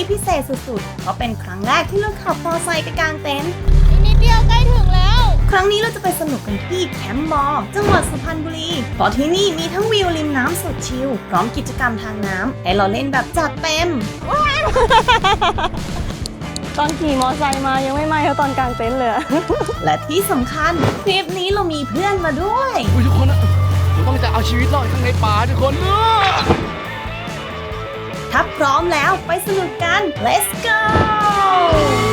นี้พิเศษสุดๆ เพราะเป็นครั้งแรกที่เราขับมอไซค์ไปกางเต็นท์ อีกนิดเดียวใกล้ถึงแล้ว ครั้งนี้เราจะไปสนุกกันที่แคมป์มอลล์จังหวัดสุพรรณบุรี เพราะที่นี่มีทั้งวิวริมน้ำสุดชิล พร้อมกิจกรรมทางน้ำให้เราเล่นแบบจัดเต็ม ตอนขี่มอไซค์มายังไม่ไหม้เท่าตอนกลางเต็นท์เลยอะ และที่สำคัญทริปนี้เรามีเพื่อนมาด้วย อุ๊ยทุกคนนะผมต้องจะเอาชีวิตรอดข้างในป่าทุกคนเออ ถ้าพร้อมแล้วไปสนุกกัน let's go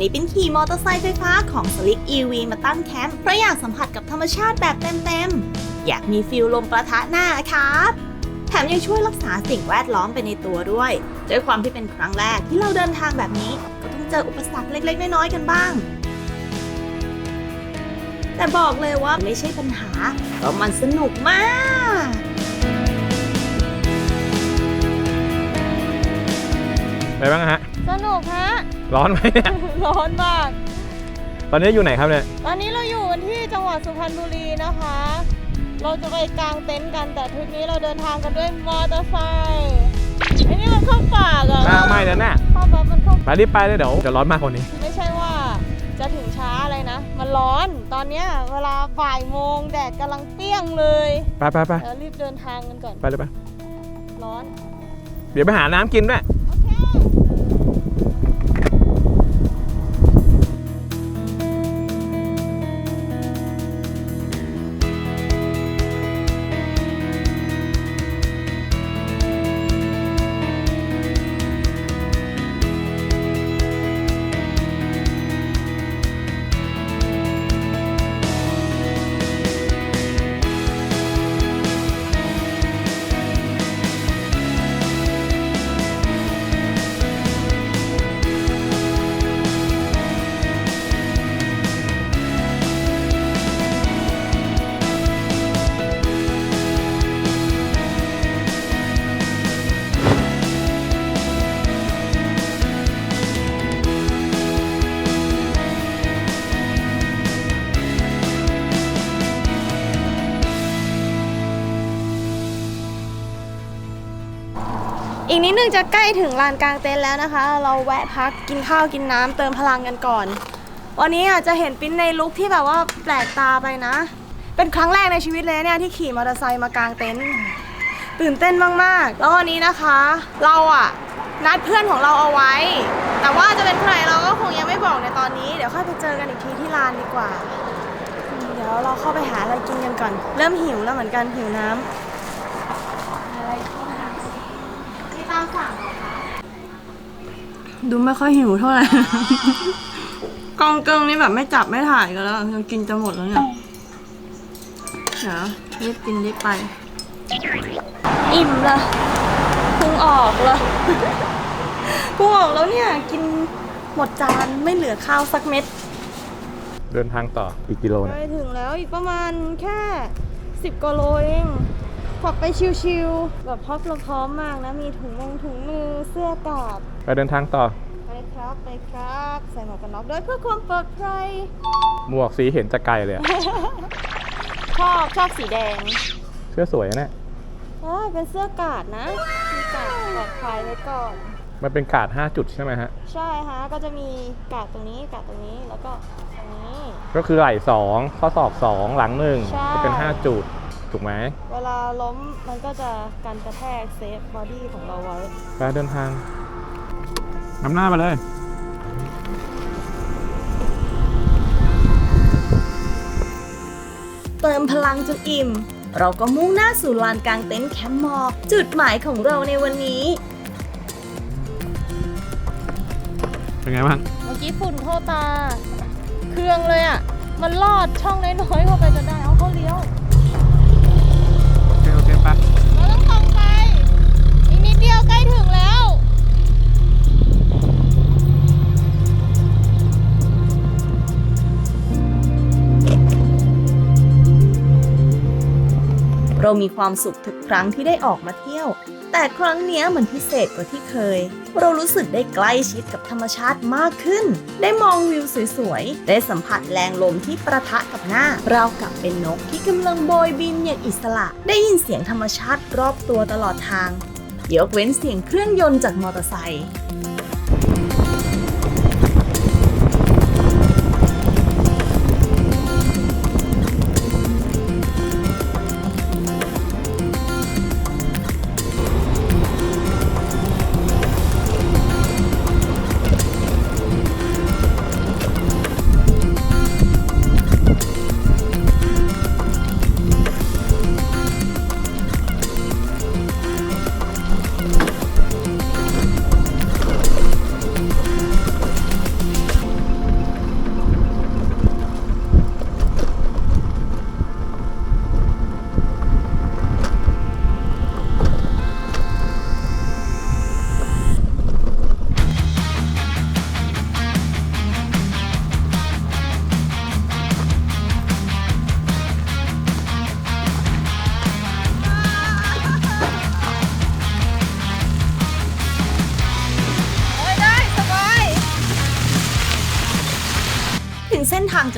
นนี้เป็นขี่มอเตอร์ไซค์ไฟฟ้าของ Slick EV มาตั้งแคมป์เพราะอยากสัมผัสกับธรรมชาติแบบเต็มๆ อยากมีฟิลลมประทะหน้าครับแถมยังช่วยรักษาสิ่งแวดล้อมไปในตัวด้วย ด้วยความที่เป็นครั้งแรกที่เราเดินทางแบบนี้ ก็ต้องเจออุปสรรคเล็ก ๆ น้อยๆกันบ้าง แต่บอกเลยว่าไม่ใช่ปัญหาเพราะมันสนุกมากไปบ้างฮะ สนุกฮะ ร้อนไหมเนี่ย ร้อนมาก ตอนนี้อยู่ไหนครับเนี่ย ตอนนี้เราอยู่กันที่จังหวัดสุพรรณบุรีนะคะ เราจะไปกางเต็นท์กันแต่ทริปนี้เราเดินทางกันด้วยมอเตอร์ไซค์ไอ้นี่มันเข้าป่าอะหน้าไหม้แล้วน่ะเข้าแบบมันเข้าไปรีบไปเลยเดี๋ยวจะร้อนมากกว่านี้ ไม่ใช่ว่าจะถึงช้าอะไรนะ มันร้อน ตอนเนี้ยเวลาบ่ายโมงแดดกำลังเปรี้ยงเลย ไปไปไปเดี๋ยวรีบเดินทางกันก่อน ไปเลยไป ร้อน เดี๋ยวไปหาน้ำกินด้วย กนิดนึงจะใกล้ถึงลานกลางเต็นท์แล้วนะคะ เราแวะพักกินข้าวกินน้ำเติมพลังกันก่อน วันนี้อาจจะเห็นปิ้นในลุคที่แบบว่าแปลกตาไปนะ เป็นครั้งแรกในชีวิตเลยเนี่ยที่ขี่มอเตอร์ไซค์มากางเต็นท์ตื่นเต้นมากๆ แล้ววันนี้นะคะ เราอะนัดเพื่อนของเราเอาไว้ แต่ว่าจะเป็นใครเราก็คงยังไม่บอกในตอนนี้ เดี๋ยวค่อยไปเจอกันอีกทีที่ลานดีกว่า เดี๋ยวเราเข้าไปหาอะไรกินกันก่อน เริ่มหิวแล้วเหมือนกันหิวน้ำอะไรกินคะที่ตามสั่งดูไม่ค่อยหิวเท่าไหร่กองเกิงนี่แบบไม่จับไม่ถ่ายกันแล้วยังกินจะหมดแล้วเนี่ย เดี๋ยวรีบกินรีบไป อิ่มละพุงออกละพุงออกแล้วเนี่ย กินหมดจานไม่เหลือข้าวสักเม็ด เดินทางต่ออีกกิโลใกนะล้ถึงแล้วอีกประมาณแค่ 10กิโลเอง ขับไปชิวๆแบบพร้อมพร้อมมากนะ มีถุงมงถุงมือเสื้อกาดไปเดินทางต่อ ไปครับไปครับ ใส่หมวกกันน็อกด้วยเพื่อความปลอดภัยหมวกสีเห็นจะไกลเลยอะชอบชอบสีแดงเสื้อสวยนะเนี่ยอ่าเป็นเสื้อกาดนะมีกาดปลอดภัยไว้ก่อน มันเป็นกาด5จุดใช่ไหมฮะ ใช่ฮะก็จะมีกาดตรงนี้กาดตรงนี้แล้วก็ตรงนี้ ก็คือไหล่สองข้อศอกสองหลังหนึ่งใช่ก็เป็น 5 จุด ถูกไหมเวลาล้มมันก็จะกันกระแทกเซฟบอดี้ของเราไว้ไปเดินทางนำหน้าไปเลย เติมพลังจนอิ่ม เราก็มุ่งหน้าสู่ลานกลางเต็นท์แคมป์มอลล์จุดหมายของเราในวันนี้ เป็นไงบ้างเมื่อกี้ฝุ่นเข้าตา เครื่องเลยอะ มันลอดช่องน้อยๆเข้าไปจนได้ เอาเข้าเลี้ยว ใกล้ถึงแล้ว เรามีความสุขทุกครั้งที่ได้ออกมาเที่ยว แต่ครั้งนี้มันพิเศษกว่าที่เคย เรารู้สึกได้ใกล้ชิดกับธรรมชาติมากขึ้น ได้มองวิวสวยๆ ได้สัมผัสแรงลมที่ประทะกับหน้า เราวกับเป็นนกที่กำลังโบยบินอย่างอิสระ ได้ยินเสียงธรรมชาติรอบตัวตลอดทาง ยกเว้นเสียงเครื่องยนต์จากมอเตอร์ไซค์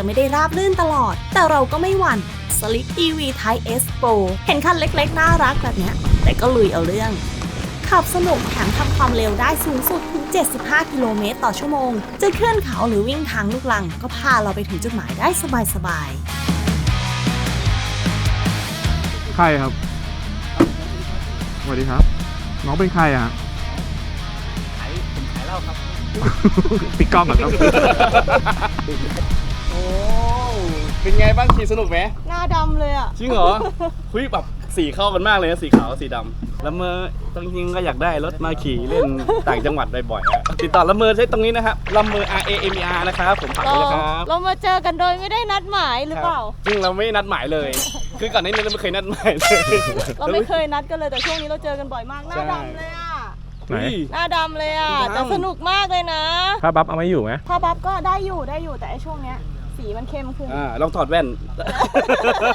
จะไม่ได้ราบลื่นตลอด แต่เราก็ไม่หวั่น Slick EV Type S Pro เห็นคันเล็กๆ น่ารักแบบเนี้ยแต่ก็ลุยเอาเรื่อง ขับสนุกแถมทำความเร็วได้สูงสุดถึง 75 กิโลเมตรต่อชั่วโมง จะเคลื่อนเขาหรือวิ่งทางลูกลัง ก็พาเราไปถึงจุดหมายได้สบายๆ ใครครับ สวัสดีครับ น้องเป็นใครอะขายผมขายเหล้าครับ ปิดกล้องก่อนครับโอ้ เป็นไงบ้างขี่สนุกไหมหน้าดำเลยอะ จริงเหรอ คุยแบบสีเข้ากันมากเลยนะสีขาวสีดำแล้วเมื่อตรงจริงๆก็อยากได้รถมาขี่เล่นต่างจังหวัดบ่อยๆอะติดต่อละเมอใช้ตรงนี้นะครับละเมอ R A M E R นะครับผมฝากเราด้วยนะครับ เรามาเจอกันโดยไม่ได้นัดหมายหรือเปล่าครับซึ่งเราไม่นัดหมายเลย คือก่อนหน้านี้เราไม่เคยนัดหมายเลย เราไม่เคยนัดกันเลยแต่ช่วงนี้เราเจอกันบ่อยมากหน้าใช่ดำเลยอะไหนอุ้ยหน้าดำเลยอะหน้าดำ แต่สนุกมากเลยนะ ถ้าบัฟเอาไม่อยู่ไหมถ้าบัฟก็ได้อยู่ได้อยู่แต่ไอช่วงเนี้ย สีมันเข้มขึ้น อ่าลองถอดแว่น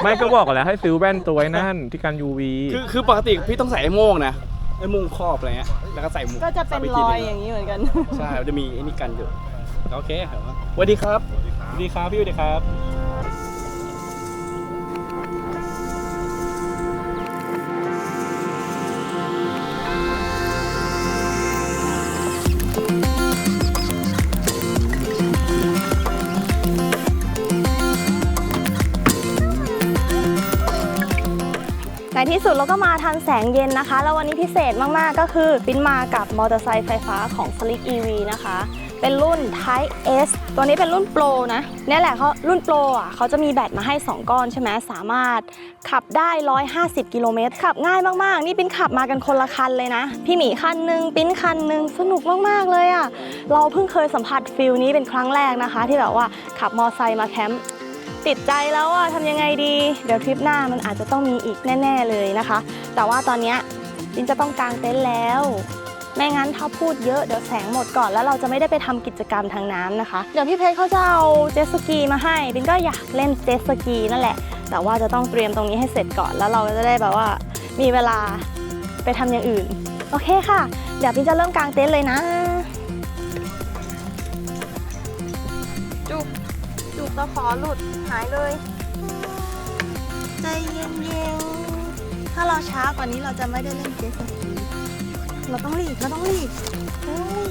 ไม่ก็บอกก่อนแล้วให้ซื้อแว่นตัวไว้นั่นที่กัน UV คือคือปกติพี่ต้องใส่ไอ้โม่งนะไอ้โมุงครอบอะไรเงี้ยแล้วก็ใส่หมวกก็จะเป็นรอยอย่างนี้เหมือนกัน ใช่มันจะมีไอ้นี่กันอยู่โอเคครับสวัสดีครับสวัสดีครับพี่สวัสดีครับ ในที่สุดเราก็มาทันแสงเย็นนะคะ แล้ววันนี้พิเศษมาก ๆ ก็คือปิ้นมากับมอเตอร์ไซค์ไฟฟ้าของ Slick EV นะคะ เป็นรุ่น Type S ตัวนี้เป็นรุ่นโปรนะเนี่ยแหละเขารุ่นโปรอะเขาจะมีแบตมาให้ 2 ก้อนใช่ไหมสามารถขับได้ 150 กิโลเมตร ขับง่ายมาก ๆ นี่ปิ้นขับมากันคนละคันเลยนะ พี่หมีคันหนึ่งปิ้นคันหนึ่งสนุกมาก ๆ เลยอะ เราเพิ่งเคยสัมผัสฟิลนี้เป็นครั้งแรกนะคะ ที่แบบว่าขับมอเตอร์ไซค์มาแคมป์ ติดใจแล้วอะทำยังไงดี เดี๋ยวทริปหน้ามันอาจจะต้องมีอีกแน่ ๆเลยนะคะ แต่ว่าตอนนี้ยลินจะต้องกางเต็นท์แล้ว ไม่งั้นถ้าพูดเยอะเดี๋ยวแสงหมดก่อนแล้วเราจะไม่ได้ไปทำกิจกรรมทางน้ำนะคะ เดี๋ยวพี่เพชรเขาจะเอาเจสกีมาให้บินก็อยากเล่นเจสกีนั่นแหละ แต่ว่าจะต้องเตรียมตรงนี้ให้เสร็จก่อนแล้วเราจะได้แบบว่ามีเวลาไปทำอย่างอื่น โอเคค่ะ เดี๋ยวบินจะเริ่มกางเต็นท์เลยนะ ตะขอหลุดหายเลย ใจเย็นๆ ถ้าเราช้ากว่านี้เราจะไม่ได้เล่นเจ็ตสกีเราต้องรีบเราต้องรีบเฮ้ย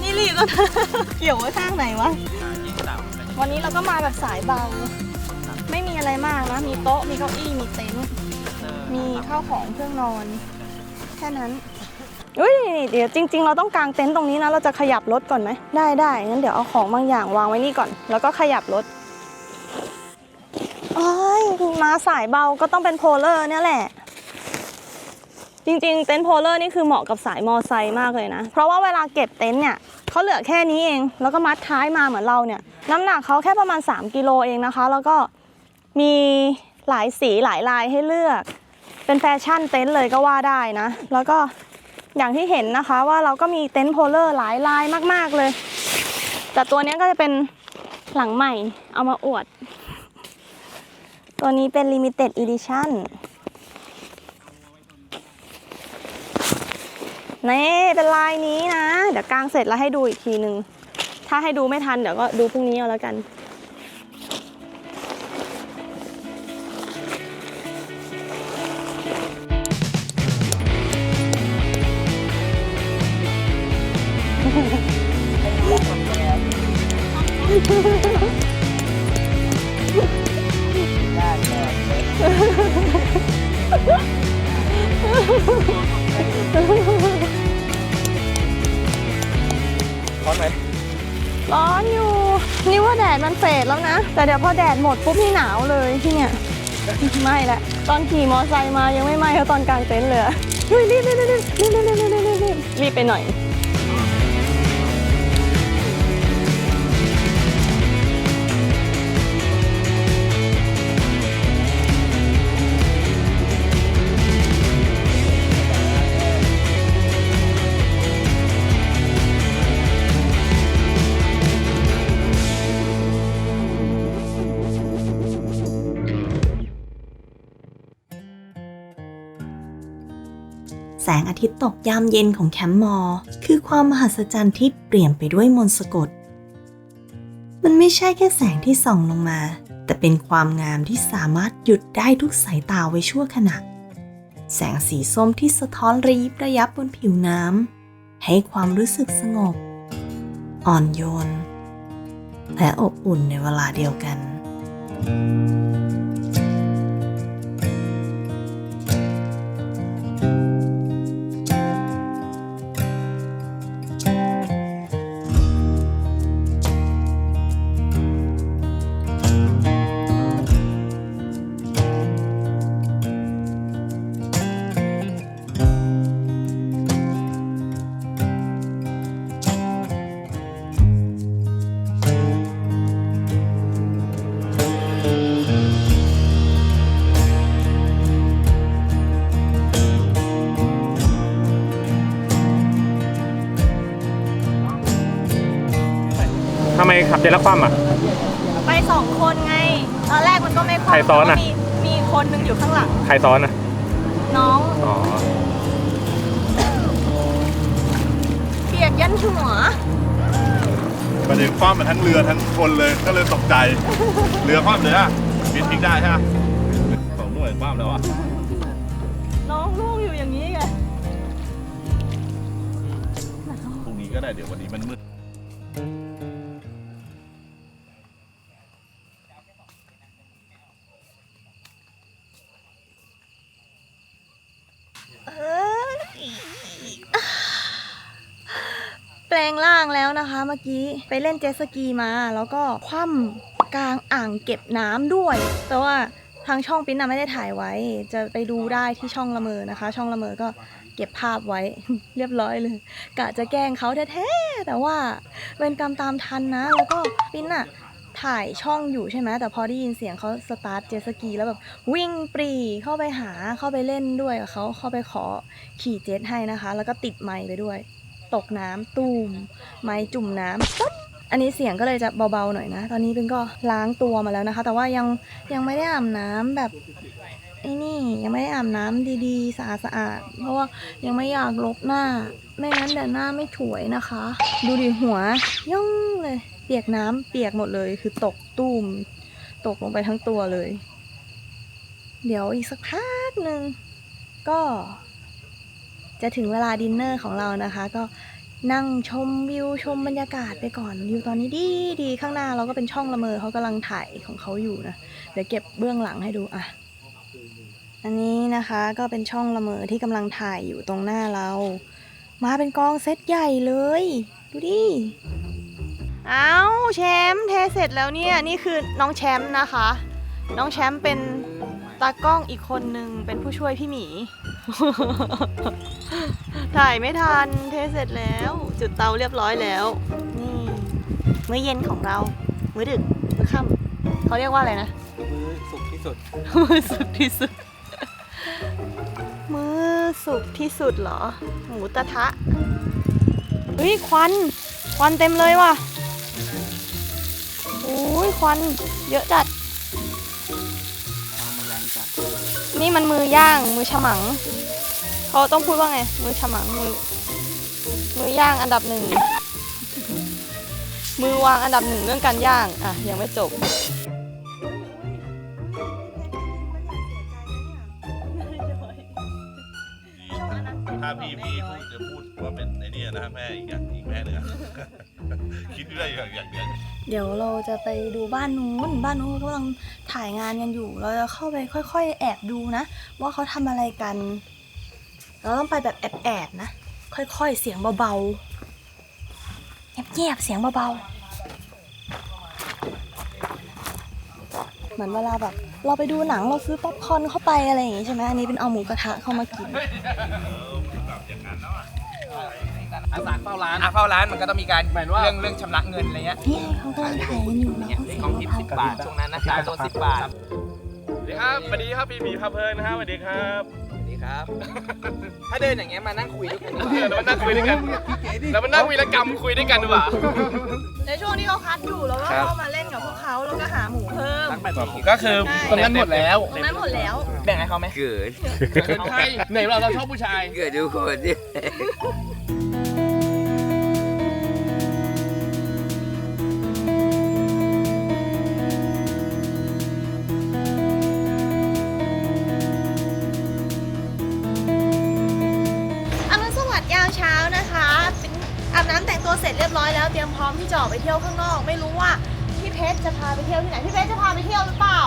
นี่รีบแล้วนะ เกี่ยวไว้ข้างไหนวะ วันนี้เราก็มาแบบสายเบา ไม่มีอะไรมากนะ มีโต๊ะ มีเก้าอี้ มีเต็นท์ มีข้าวของเครื่องนอน แค่นั้น อุ้ยเดี๋ยวจริง ๆ เราต้องกางเต็นท์ตรงนี้นะ เราจะขยับรถก่อนไหม ได้ได้งั้นเดี๋ยวเอาของบางอย่างวางไว้นี่ก่อน แล้วก็ขยับรถโอ้ยมาสายเบาก็ต้องเป็นโพลเลอร์เนี่ยแหละ จริง ๆ เต็นท์โพลเลอร์นี่คือเหมาะกับสายมอไซค์มากเลยนะ เพราะว่าเวลาเก็บเต็นท์เนี่ยเขาเหลือแค่นี้เอง แล้วก็มัดท้ายมาเหมือนเราเนี่ย น้ำหนักเขาแค่ประมาณ 3 กิโลเองนะคะ แล้วก็มีหลายสีหลายลายให้เลือก เป็นแฟชั่นเต็นท์เลยก็ว่าได้นะ แล้วก็ อย่างที่เห็นนะคะว่าเราก็มีเต็นท์โพลเลอร์หลายลายมาก ๆเลย แต่ตัวนี้ก็จะเป็นหลังใหม่เอามาอวด ตัวนี้เป็น Limited Edition นี่เป็นลายนี้นะ เดี๋ยวกางเสร็จแล้วให้ดูอีกทีนึงถ้าให้ดูไม่ทันเดี๋ยวก็ดูพรุ่งนี้เอาแล้วกัน ร้อนไหมร้อนอยู่ นี่ว่าแดดมันเฟดแล้วนะ แต่เดี๋ยวพอแดดหมดปุ๊บนี่หนาวเลยที่เนี่ย ไม่ละ ตอนขี่มอไซค์มายังไม่ไหม้เท่าตอนกลางเต็นท์เลยอะเฮ้ยรีบรีบรีบรีบรีบรีบรีบรีบรีบรีบรีบไปหน่อย แสงอาทิตย์ตกยามเย็นของแคมป์มอ คือความมหัศจรรย์ที่เปลี่ยนไปด้วยมนต์สะกด มันไม่ใช่แค่แสงที่ส่องลงมา แต่เป็นความงามที่สามารถหยุดได้ทุกสายตาไว้ชั่วขณะ แสงสีส้มที่สะท้อนระยิบระยับบนผิวน้ำให้ความรู้สึกสงบ อ่อนโยน และอบอุ่นในเวลาเดียวกันทำ ขับเจละคว่ำอะ ไปสองคนไง ตอนแรกมันก็ไม่คล่องใครซ้อนอะแต่ว่ามีมีคนหนึงอยู่ข้างหลัง ใครซ้อนอะ น้องอ๋อ เปียกยันหัวประเด็นคว่ำมาทั้งเรือทั้งคนเลยก็เลยตกใจ เรือคว่ำเลยอะบินพลิกได้ใช่ไหมสองหน่วยคว่ำแล้วอะน้องลูกอยู่อย่างนี้ไงพรุ่งนี้ก็ได้เดี๋ยววันนี้มันมืด มื่อกี้ไปเล่นเจ็ตสกีมา แล้วก็คว่ำกลางอ่างเก็บน้ำด้วย แต่ว่าทางช่องปิ้นน่ะไม่ได้ถ่ายไว้ จะไปดูได้ที่ช่องละเมอนะคะ ช่องละเมอก็เก็บภาพไว้ เรียบร้อยเลยกะจะแกล้งเขาแท้ๆแต่ว่าเป็นกรรมตามทันนะ แล้วก็ปิ้นอะถ่ายช่องอยู่ใช่ไหมแต่พอได้ยินเสียงเขาสตาร์ทเจ็ตสกีแล้วแบบวิ่งปรีเข้าไปหาเข้าไปเล่นด้วยกับเขาเข้าไปขอขี่เจ็ตให้นะคะ แล้วก็ติดไมค์ไปด้วย ตกน้ำตูม ไม้จุ่มน้ำปั๊บอันนี้เสียงก็เลยจะเบาๆหน่อยนะ ตอนนี้เป็นก็ล้างตัวมาแล้วนะคะ แต่ว่ายังยังไม่ได้อาบน้ำแบบไอ้นี่ยังไม่ได้อาบน้ำดีๆสะอาดสะอาดๆเพราะว่ายังไม่อยากลบหน้า ไม่งั้นเดี๋ยวหน้าไม่สวยนะคะ ดูดิหัวย่องเลย เปียกน้ำเปียกหมดเลยคือตกตูมตกลงไปทั้งตัวเลย เดี๋ยวอีกสักพักหนึ่งก็ จะถึงเวลาดินเนอร์ของเรานะคะ ก็นั่งชมวิวชมบรรยากาศไปก่อนวิวตอนนี้ดีดีข้างหน้าเราก็เป็นช่องละเมอเขากำลังถ่ายของเขาอยู่นะเดี๋ยวเก็บเบื้องหลังให้ดูอะอันนี้นะคะก็เป็นช่องละเมอที่กำลังถ่ายอยู่ตรงหน้าเรา มาเป็นกองเซตใหญ่เลย ดูดิเอาแชมป์เทเสร็จแล้วเนี่ยนี่คือน้องแชมป์นะคะ น้องแชมป์เป็น ตากล้องอีกคนนึงเป็นผู้ช่วยพี่หมี ถ่ายไม่ทัน เทเสร็จแล้ว จุดเตาเรียบร้อยแล้ว นี่มื้อเย็นของเรา มื้อดึก มื้อค่ำเขาเรียกว่าอะไรนะ มือสุกที่สุด มื้อสุดที่สุด มื้อสุกที่สุดเหรอ หมูกระทะ เฮ้ย ควัน ควันเต็มเลยว่ะ โอ้ย ควัน เยอะจัด นี่มันมือย่างมือฉมังเขาต้องพูดว่าไง มือฉมังมือมือย่างอันดับหนึ่งมือวางอันดับหนึ่งเรื่องการย่างอะยังไม่จบถ้าพี่พี่พูด แม่อีกอย่างอีกแม่หนึ่งอะ คิดได้อย่างอย่างเดียวเดี๋ยวเราจะไปดูบ้านนู้น บ้านนู้นเขากำลังถ่ายงานกันอยู่ เราจะเข้าไปค่อยๆ แอบดูนะ ว่าเขาทำอะไรกัน เราต้องไปแบบแอบๆนะ ค่อยๆ เสียงเบาๆเงียบๆเสียงเบาๆ เหมือนเวลาแบบ เราไปดูหนังเราซื้อป๊อปคอร์นเข้าไปอะไรอย่างงี้ใช่ไหมอันนี้เป็นเอาหมูกระทะเข้ามากินอาสาเฝ้าร้าน อะเฝ้าร้านมันก็ต้องมีการเรื่องเรื่องชำระเงินอะไรเงี้ยนี่ไงเขากำลังถ่ายกันอยู่แล้วเนี่ยเขาเสียงของทิปเบาสิบบาทช่วงนั้นนะจ่ายตัวสิบบาทสวัสดีครับสวัสดีครับพี่หมีพาเพลินนะฮะสวัสดีครับสวัสดีครับ ถ้าเดินอย่างเงี้ยมานั่งคุยด้วยกันดีกเออว่า เรามานั่งคุยด้วยกันเรามานั่งวีรกรรมคุยด้วยกันดีกว่า ในช่วงที่เขาคัดอยู่เราก็ครับ เข้ามาเล่นกับพวกเขาแล้วก็หาหมูเพิ่มก็คือตรงนั้นหมดแล้วตรงนั้นหมดแล้ว แบ่งให้เขาไหมเกิดเกิดใครไหนเราเราชอบผู้ชาย เกิดทุกคนเนี่ย อยแล้วเตรียมพร้อมที่จะออกไปเที่ยวข้างนอก ไม่รู้ว่าพี่เพชรจะพาไปเที่ยวที่ไหนพี่เพชรจะพาไปเที่ยวหรือเปล่า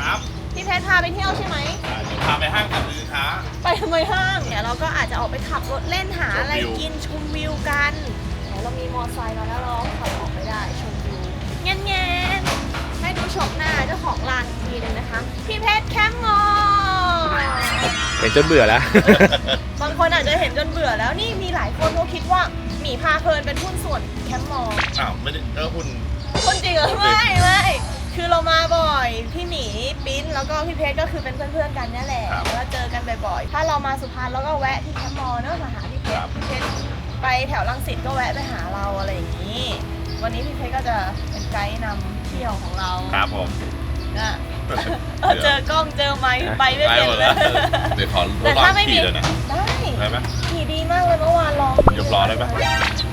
ครับพี่เพชรพาไปเที่ยวใช่ไหมอ่าเดี๋ยวพาไปห้างกับมือค้า ไปทำไมห้างเนี่ยเราก็อาจจะออกไปขับรถเล่นหาอะไรชมวิวกินชมวิวกันไหนเรามีมอเตอร์ไซค์มาแล้วเราขับออกไปได้ชมวิวเงี้ยเงี้ยให้ดูชมหน้าเจ้าของร้านอีกทีหนึงนะคะพี่เพชรแคมป์งอ เห็นจนเบื่อแล้ว บางคนอาจจะเห็นจนเบื่อแล้วนี่มีหลายคนเขาคิดว่า หมีพาเพลินเป็นหุ้นส่วนแคมป์มออ้าวไม่ได้เออคุณ คนจริงเหรอไม่ไม่คือเรามาบ่อยพี่หมีปิ้นแล้วก็พี่เพชรก็คือเป็นเพื่อนๆกันเนี่ยแหละแล้วเจอกันบ่อยๆถ้าเรามาสุพรรณเราก็แวะที่แคมป์มอเนอะมาหาพี่เพชรพี่เพชรไปแถวรังสิตก็แวะไปหาเราอะไรอย่างนี้ วันนี้พี่เพชรก็จะเป็นไกด์นำเที่ยวของเราครับผมนะเออเจอกล้องเจอไมค์ไปไม่ไปเป็นหมดเลแล้ยวเดี๋ยวขอแต่ลอถ้างไม่มีขี่เลยนะได้ ได้ไหมขี่ดี มากเลยเมื่อวานลองยกล้อได้ปะอ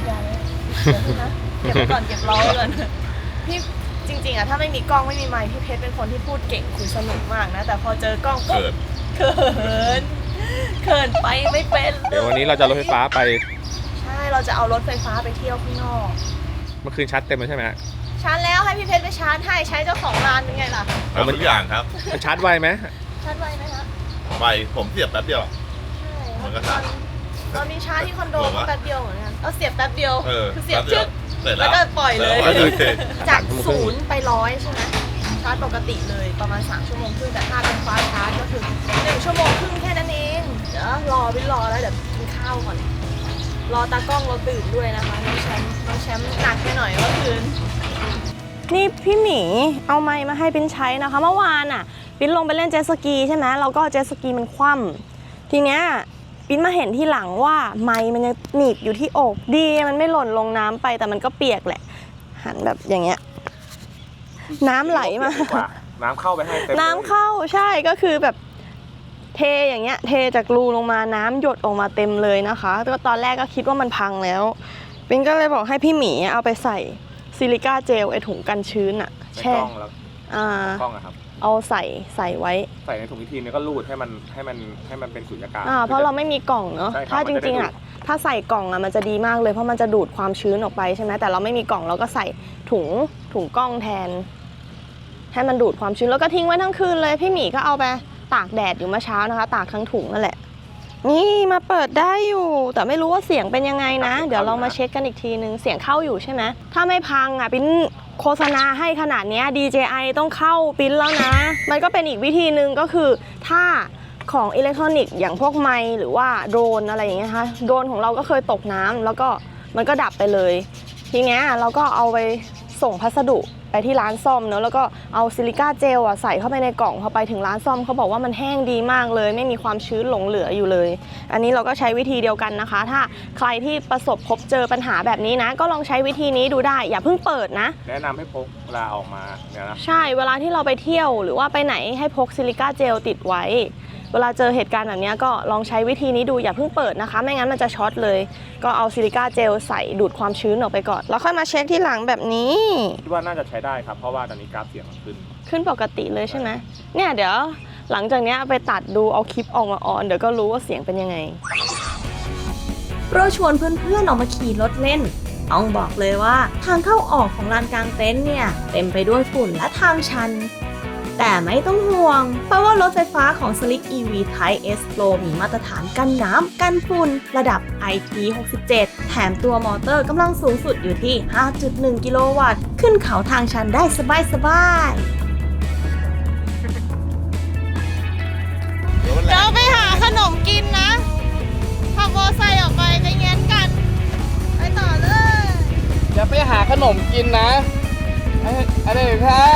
ย่าเลยเดี๋ยวนะเก็บไว้ก่อนเก็บล้อไว้ก่อนพี่จริง ๆอะถ้าไม่มีกล้องไม่มีไมค์พี่เพชรเป็นคนที่พูดเก่งคุยสนุกมากนะ แต่พอเจอกล้องปุ๊บเกิด เขินเขินไปไม่เป็นเดี๋ยววันนี้เราจะเอารถไฟฟ้าไป ใช่เราจะเอารถไฟฟ้าไปเที่ยวข้างนอก เมื่อคืนชาร์จเต็มแล้วใช่ไหมฮะ ชาร์จแล้วให้พี่เพชรไปชาร์จให้ใช้เจ้าของร้านเป็นไงล่ะทำทุกอย่างครับมันชาร์จไวไหมชาร์จไวไหมคะไปผมเสียบแป๊บเดียว ใช่มันก็ตชาอร์นจ ตอนนี้ชาร์จที่คอนโดเหรอก็วะแป๊บเดียวเหมือนกันเอาเสียบแป๊บเดียวเออคือเสียบแป๊บเดีชึยวกเสร็จแล้แล้ววก็ปล่อยเลยโอเค จากศูนย์ไปร้อยใช่ไหมชาร์จปกติเลยประมาณ 3 ชั่วโมงครึ่งแต่ถ้าเป็นฟ้าชาร์จก็คือ 1 ชั่วโมงครึ่งแค่นั้นเอง เดี๋ยวรอวินรอแล้วเดี๋ยวกินข้าวก่อน รอตากล้องเราตื่นด้วยนะคะน้องแชมป์น้องแชมป์หนักไปหน่อยเมื่อคืน นี่พี่หมีเอาไม้มาให้ปิ้นใช้นะคะ เมื่อวานอะปิ้นลงไปเล่นเจ็ตสกีใช่ไหมแล้วก็เจ็ตสกีมันคว่ำทีเนี้ย ปิ้นมาเห็นที่หลังว่าไม้มันยังหนีบอยู่ที่อกดีมันไม่หล่นลงน้ำไปแต่มันก็เปียกแหละ หันแบบอย่างเงี้ย น้ำไหลมา น้ำเข้าไปให้เต็มน้ำเข้าใช่ก็คือแบบเทอย่างเงี้ย เทจากรูลงมาน้ำหยดออกมาเต็มเลยนะคะก็ตอนแรกก็คิดว่ามันพังแล้วปิ้นก็เลยบอกให้พี่หมีเอาไปใส่ซิลิก้าเจลไอถุงกันชื้นอะในแช่กล้องแล้วอ่ากล้องอะครับ เอาใส่ใส่ไว้ใส่ในถุงอีกทีนึงก็รูดให้มันให้มันให้มันเป็นสุญญากาศ อ่าเพราะเราไม่มีกล่องเนาะใช่ครับถ้าจมันจะได้ริงๆดูอะดถ้าใส่กล่องอะมันจะดีมากเลยเพราะมันจะดูดความชื้นออกไปใช่ไหมแต่เราไม่มีกล่องเราก็ใส่ถุงถุงกล้องแทน ให้มันดูดความชื้นแล้วก็ทิ้งไว้ทั้งคืนเลยพี่หมีก็เอาไปตากแดดอยู่เมื่อเช้านะคะ ตากทั้งถุงนั่นแหละ นี่มาเปิดได้อยู่ แต่ไม่รู้ว่าเสียงเป็นยังไงนะ เดี๋ยวเรามาเช็คกันอีกทีนึงเสียงเข้าอยู่ใช่ไหมถ้าไม่พังอะปิ้น โฆษณาให้ขนาดนี้ DJI ต้องเข้าปิ้นแล้วนะ มันก็เป็นอีกวิธีหนึ่งก็คือถ้าของอิเล็กทรอนิกส์อย่างพวกไมหรือว่าโดรนอะไรอย่างเงี้ยคะโดรนของเราก็เคยตกน้ำแล้วก็มันก็ดับไปเลย ทีเนี้ยเราก็เอาไป ส่งพัสดุไปที่ร้านซ่อมเนอะแล้วก็เอาซิลิก้าเจลอะใส่เข้าไปในกล่องพอไปถึงร้านซ่อมเขาบอกว่ามันแห้งดีมากเลย ไม่มีความชื้นหลงเหลืออยู่เลย อันนี้เราก็ใช้วิธีเดียวกันนะคะ ถ้าใครที่ประสบพบเจอปัญหาแบบนี้นะ ก็ลองใช้วิธีนี้ดูได้ อย่าเพิ่งเปิดนะ แนะนำให้พกเวลาออกมาเนี่ยนะ ใช่เวลาที่เราไปเที่ยวหรือว่าไปไหนให้พกซิลิก้าเจลติดไว้ เวลาเจอเหตุการณ์แบบเนี้ยก็ลองใช้วิธีนี้ดูอย่าเพิ่งเปิดนะคะ ไม่งั้นมันจะช็อตเลย ก็เอาซิลิก้าเจลใส่ดูดความชื้นออกไปก่อน แล้วค่อยมาเช็คที่หลังแบบนี้ คิดว่าน่าจะใช้ได้ครับ เพราะว่าตอนนี้กราฟเสียงมันขึ้น ขึ้นปกติเลยใช่ไหมเนี่ยเดี๋ยวหลังจากเนี้ยไปตัดดูเอาคลิปออกมาออน เดี๋ยวก็รู้ว่าเสียงเป็นยังไง เราชวนเพื่อนๆออกมาขี่รถเล่นต้องบอกเลยว่าทางเข้าออกของลานกลางเต็นท์เนี่ย เต็มไปด้วยฝุ่นและทางชัน แต่ไม่ต้องห่วง เพราะว่ารถไฟฟ้าของ Slick EV Type S Pro มีมาตรฐานกันน้ำกันฝุ่นระดับ IP67 แถมตัวมอเตอร์กำลังสูงสุดอยู่ที่ 5.1 กิโลวัตต์ ขึ้นเขาทางชันได้สบายๆเดี๋ยวมันแหลเดี๋ยวกไปหาขนมกินนะขับมอไซค์ออกไปจะแง้นกัน ไปต่อเลยอย่าไปหาขนมกินนะอะไรใช่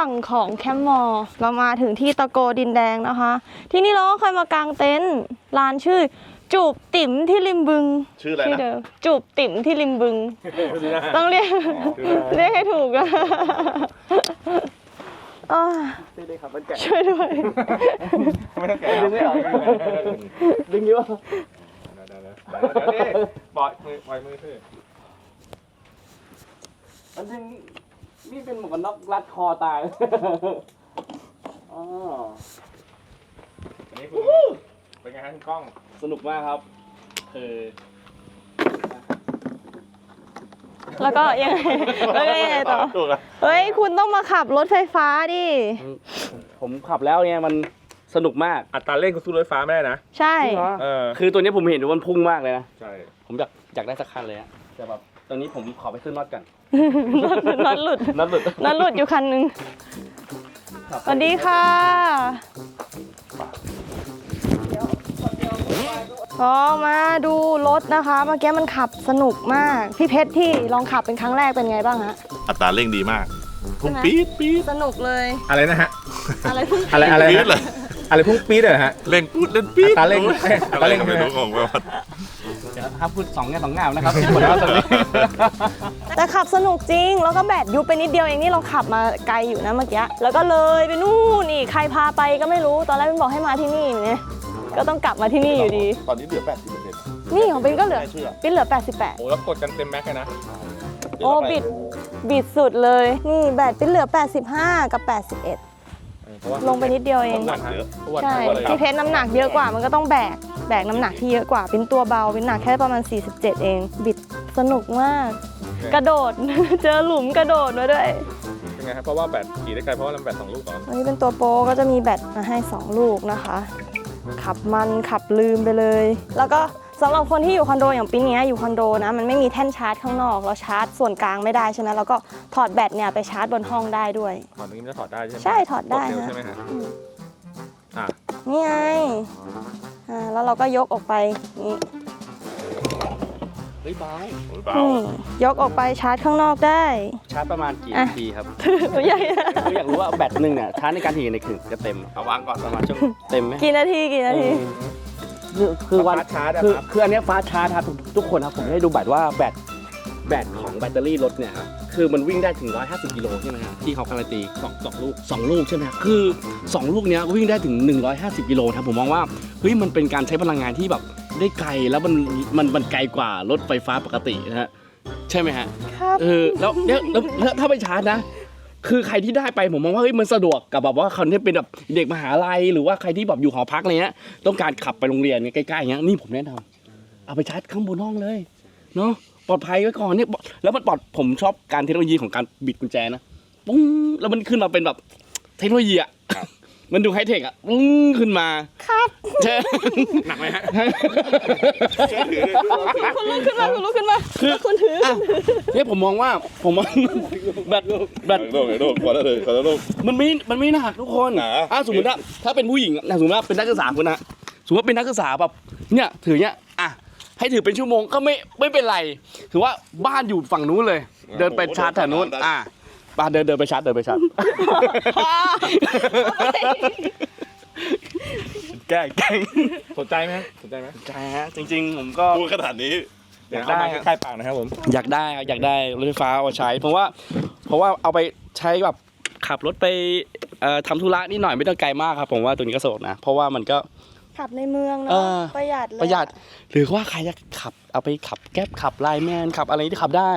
ฝากฝั่งของแคมป์มอลล์เรามาถึงที่ตะโกดินแดงนะคะ ที่นี่เราก็เคยมากางเต็นท์ร้านชื่อ จูบติ๋มที่ริมบึงชื่ออะไรที่นะเดิมจูบติ๋มที่ริมบึง ต้องเรียกเรียกให้ถูกอะอ้าวช่วยด้วยดึงไม่ออกดึงเยอะปล่อยมือปล่อยมือพี่มันดึง นี่เป็นหมวกกันน็อกรัดคอตายอ๋ออันนี้คุณเป็นไงฮะคุณกล้องสนุกมากครับ คือแล้วก็ยังไงแล้วก็ยังไงต่อ ถูกแล้วเฮ้ย คุณต้องมาขับรถไฟฟ้าดิ ผมขับแล้วเนี่ยมันสนุกมากอัตราเร่งคุณสู้รถไฟฟ้าไม่ได้นะ ใช่ เออ คือตัวนี้ผมเห็นว่ามันพุ่งมากเลยนะ ใช่ ผมอยากอยากได้สักคันเลยอะแต่แบบ ตอนนี้ผมขอไปซื้อน็อตกันน็อตหลุดน็อตหลุดน็อตหลุดอยู่คันหนึงสวัสดีค่ะพอมาดูรถนะคะ เมื่อกี้มันขับสนุกมาก พี่เพชรที่ลองขับเป็นครั้งแรกเป็นไงบ้างฮะ อัตราเร่งดีมากพุ่งใช่ไหมปี๊ดปี๊ดสนุกเลย อะไรนะฮะ อะไรเพิ่งอะไรอะไรปี๊ดฮะเลยอะไรพุ่งปี๊ดเหรอฮะ เร่งพูดเล่นปี๊ดอัตราเร่งอะไรก็ไม่รู้ของแบบว่า ห้ามพูดสองแง่สองงามนะครับหมดแล้วตอนนี้แต่ขับสนุกจริง แล้วก็แบตยุบไปนิดเดียวเองนี่เราขับมาไกลอยู่นะเมื่อกี้ แล้วก็เลยไปนู่นนี่ใครพาไปก็ไม่รู้ ตอนแรกเป็นบอกให้มาที่นี่เนี่ยก็ต้องกลับมาที่นี่อยู่ดี ตอนนี้เหลือ 80เปอร์เซ็นต์นี่ของปินก็เหลือไม่เชื่อปินเหลือโอ้แล้วกดกันเต็มแม็กเลยนะโอ้บิดบิดสุดเลย นี่แบตปินเหลือ 85 กับ 81 เพราะว่าลงไปนิดเดียวเอง น้ำหนักเยอะ อ้วนใช่อ้วนเลยพี่เพชรน้ำหนักเยอะกว่า มันก็ต้องแบก แบกน้ำหนักที่เยอะกว่าเป็นตัวเบาเป็นหนักแค่ประมาณ 47 เอง บิดสนุกมาก กระโดด เจอหลุมกระโดดมาด้วยเป็นไงครับ เพราะว่าแบตขี่ได้ไกลเพราะว่าเราแบตสองลูกก่อนอันนี้เป็นตัวโปรก็จะมีแบตมาให้ 2 ลูกนะคะ ขับมันขับลืมไปเลย แล้วก็ สำหรับคนที่อยู่คอนโดอย่างปีเนี้ยอยู่คอนโดนะมันไม่มีแท่นชาร์จข้างนอก เราชาร์จส่วนกลางไม่ได้ใช่ไหมแล้วก็ถอดแบตเนี่ยไปชาร์จบนห้องได้ด้วย ถอดตรงนี้มันจะถอดได้ใช่ไหมใช่ถอดได้กเร็วฮะ ใช่ไหมฮะอะนี่ไงอ่าแล้วเราก็ยกออกไปนี่เฮ้ยเบาโอ้ยเบานี่ยกออกไปชาร์จข้างนอกได้ ชาร์จประมาณกี่อะนาทีครับใหญ่ผมอยากรู้ว่าแบตหนึ่งเนี่ยชาร์จในการถี่ในถึงจะเต็มเอาวางก่อนประมาณช่วงเต็มไหมกี่นาทีกี่นาที คือคือวันฟาสต์ชาร์จอะคือครับ คืออันเนี้ยฟาสต์ชาร์จครับทุกทุกคนครับผมได้ดูแบตว่าแบตแบตของแบตเตอรี่รถเนี่ยครับคือมันวิ่งได้ถึง 150 กิโลใช่ไหมครับที่เขาการันตีสองสองลูกสองลูกใช่ไหมครับคือ 2 ลูกเนี้ยวิ่งได้ถึง 150 กิโลครับผมมองว่าเฮ้ยมันเป็นการใช้พลังงานที่แบบได้ไกลแล้วมันมันมันไกลกว่ารถไฟฟ้าปกตินะฮะใช่ไหมฮะครับ เออแล้วแล้วแล้วแล้วถ้าไปชาร์จนะ คือใครที่ได้ไปผมมองว่าเฮ้ยมันสะดวกกับแบบว่าคนที่เป็นแบบเด็กมหาลัยหรือว่าใครที่แบบอยู่หอพักอะไรเงี้ยต้องการขับไปโรงเรียนใกล้ๆอย่างเงี้ยนี่ผมแนะนำเอาไปชาร์จข้างบนห้องเลยเนาะปลอดภัยไว้ก่อนเนี่ยแล้วมันปลอดผมชอบการเทคโนโลยีของการบิดกุญแจนะปุ้งแล้วมันขึ้นมาเป็นแบบเทคโนโลยีอะ มันดูไฮเทคอะปุ้งขึ้นมา ครับใช่หนักไหมฮะคุณลุกขึ้นมาคุณลุกขึ้นมาแล้วคุณถืออะเนี่ยผมมองว่าผมว่าแบตแบตโลกโลกขอแล้วเลยขอแล้วโลกมันไม่มันไม่หนักทุกคนหนา อะสมมติว่าถ้าเป็นผู้หญิงนะสมมติว่าเป็นนักศึกษาคนนะสมมติว่าเป็นนักศึกษาแบบเนี่ยถือเนี่ยอะให้ถือเป็นชั่วโมงก็ไม่ไม่เป็นไร ถือว่าบ้านอยู่ฝั่งนู้นเลย เดินไปชาร์จแถวนู้นอะ บ้านเดินเดินไปชาร์จเดินไปชาร์จแกล้งแกล้งสนใจไหมฮะสนใจไหมใช่ฮะจริง ๆ ผมก็ พูดขนาดนี้อยากได้ใกล้ๆปากนะครับผม อยากได้ครับอยากได้รถไฟฟ้าเอามาใช้ เพราะว่าเพราะว่าเอาไปใช้แบบขับรถไปเอ่อทำธุระนิดหน่อยไม่ต้องไกลมากครับ ผมว่าตัวนี้ก็สะดวกนะ เพราะว่ามันก็ ขับในเมืองเอเนาะอ ประหยัดเลยประหยัดหรือว่าใครจะขับเอาไปขับแก๊บขับไลน์แมนขับอะไรที่ขับได้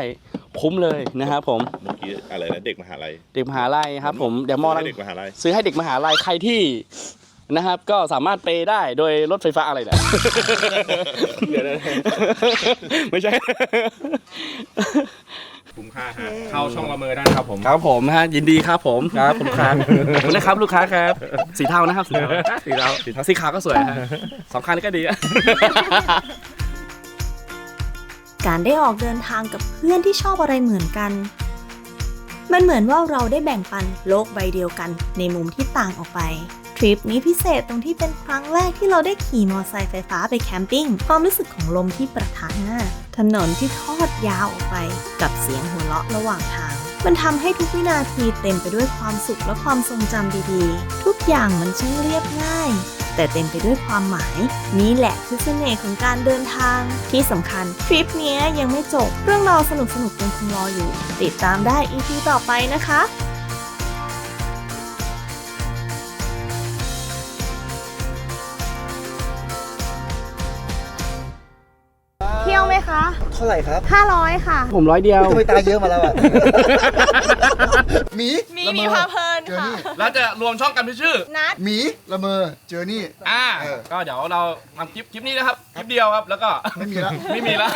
คุ้มเลยนะครับผมเมื่อกี้อะไรนะเด็กมหาลัยเด็กมหาลัยครับผมเดี๋ยวมอให้ลังเด็กมหาลัยซื้อให้เด็กมหาลัยใครที่นะครับ ก็สามารถเปย์ได้โดยรถไฟฟ้าอะไรเนี่ยเดี๋ยวนะไม่ใช่คุ้มค่าฮะเข้าช่องละเมอได้นะครับผมครับผมฮะยินดีครับผมครับผมครับขอบคุณนะครับลูกค้าครับ สีเทานะครับสีเทาสีเราสีเทาสีขาวก็สวยฮะสองคันนี้ก็ดีอะ การได้ออกเดินทางกับเพื่อนที่ชอบอะไรเหมือนกัน มันเหมือนว่าเราได้แบ่งปันโลกใบเดียวกันในมุมที่ต่างออกไป ทริปนี้พิเศษตรงที่เป็นครั้งแรกที่เราได้ขี่มอเตอร์ไซค์ไฟฟ้าไปแคมปิ้งความรู้สึกของลมที่ประทะหน้า ถนนที่ทอดยาวออกไป กับเสียงหัวเราะระหว่างทาง มันทำให้ทุกวินาทีเต็มไปด้วยความสุขและความทรงจำดีๆ ทุกอย่างมันช่างเรียบง่าย แต่เต็มไปด้วยความหมาย นี่แหละคือเสน่ห์ของการเดินทาง ที่สำคัญทริปเนี้ยยังไม่จบ เรื่องราวสนุกๆยังคงรออยู่ ติดตามได้ EP ต่อไปนะคะเที่ยวไหมคะ เท่าไหร่ครับ 500 ค่ะ ผมร้อยเดียว ทำไมตายเยอะมาแล้วอะ หมีมีละเมีพาเพลินเจอค่ะ นี่แล้วจะรวมช่องกันเป็นชื่อ นัด หมีละเมอเจอนี่ อ่า เออก็เดี๋ยวเราทำคลิปคลิปนี้นะครับ คลิปเดียวครับ แล้วก็ ไม่มีแล้วไม่มีแล้ว